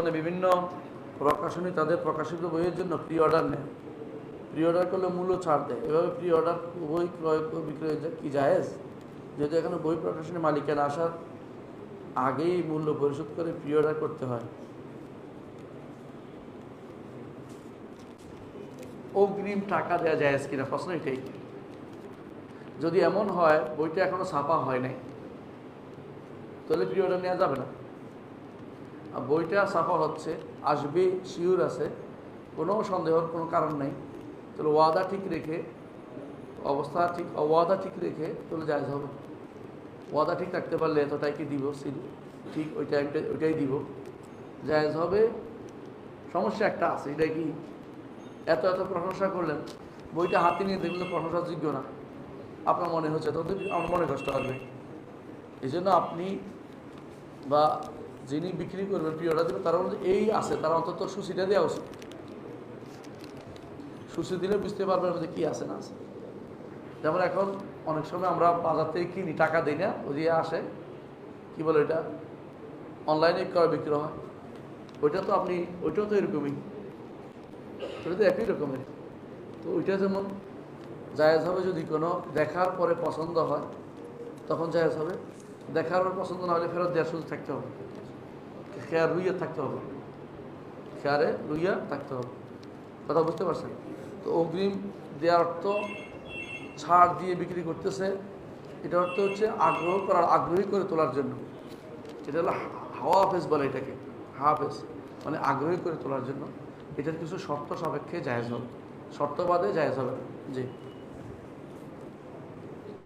মানে বিভিন্ন প্রকাশনী তাদের প্রকাশিত বইয়ের জন্য প্রি অর্ডার নেয়। প্রি অর্ডার করলে মূল্য ছাড় দেয়। এভাবে প্রি অর্ডার বই ক্রয় বিক্রয় কি জায়েজ? যেহেতু এখানে বই প্রকাশনী মালিকেরা আসার আগেই মূল্য পরিশোধ করে প্রি অর্ডার করতে হয়। অগ্রিম টাকা দেওয়া যায় কিনা? প্রশ্ন এটাই। যদি এমন হয়, বইটা এখনও ছাপা হয় নাই, তাহলে প্রি অর্ডার নেওয়া যাবে না। বইটা ছাপা হচ্ছে, আসবে, শিওর আছে, কোনো সন্দেহর কোনো কারণ নেই। তাহলে ওয়াদা ঠিক রেখে, অবস্থা ঠিক, ওয়াদা ঠিক রেখে তাহলে জায়জ হবে। ওয়াদা ঠিক রাখতে পারলে এতটাই কি দিব? সিল, ঠিক ওই টাইমটা ওইটাই দিব। জায়জ হবে। সমস্যা একটা আছে, এটা কি? এত এত প্রশংসা করলেন, বইটা হাতে নিয়ে দেখলে প্রশংসাযোগ্য না। আপনার মনে হচ্ছে তখন আমার মনে কষ্ট আসবে। এই জন্য আপনি বা যিনি বিক্রি করবেন প্রিয়টা দেবেন তার এই আছে, তার অন্তত সূচিটা দেওয়া উচিত। সূচি দিলে বুঝতে পারবেন যে কী আছে না আছে। যেমন এখন অনেক সময় আমরা বাজার থেকে কিনি, টাকা দিই না, ওই আসে, কী বলে এটা অনলাইনে ক্রয় বিক্রয় হয়। ওইটা তো আপনি, ওইটাও তো এরকমই। ওটা তো একই রকমের। তো ওইটা যেমন জায়েজ হবে যদি কোনো দেখার পরে পছন্দ হয়, তখন জায়েজ হবে। দেখার পর পছন্দ না হলে ফেরত দেওয়ার সুযোগ থাকতে হবে। খেয়ার রুইয়া থাকতে হবে। খেয়ারে রুইয়া থাকতে হবে। কথা বুঝতে পারছেন? তো অগ্রিম দেওয়ার অর্থ ছাড় দিয়ে বিক্রি করতেছে। এটা অর্থ হচ্ছে আগ্রহ করার, আগ্রহী করে তোলার জন্য। এটা হলো হাওয়া ফেস বলে এটাকে। ফেস মানে আগ্রহী করে তোলার জন্য। এটার কিছু শর্ত সাপেক্ষে জায়েজ হবে। শর্ত বাদে জায়েজ হবে। জি।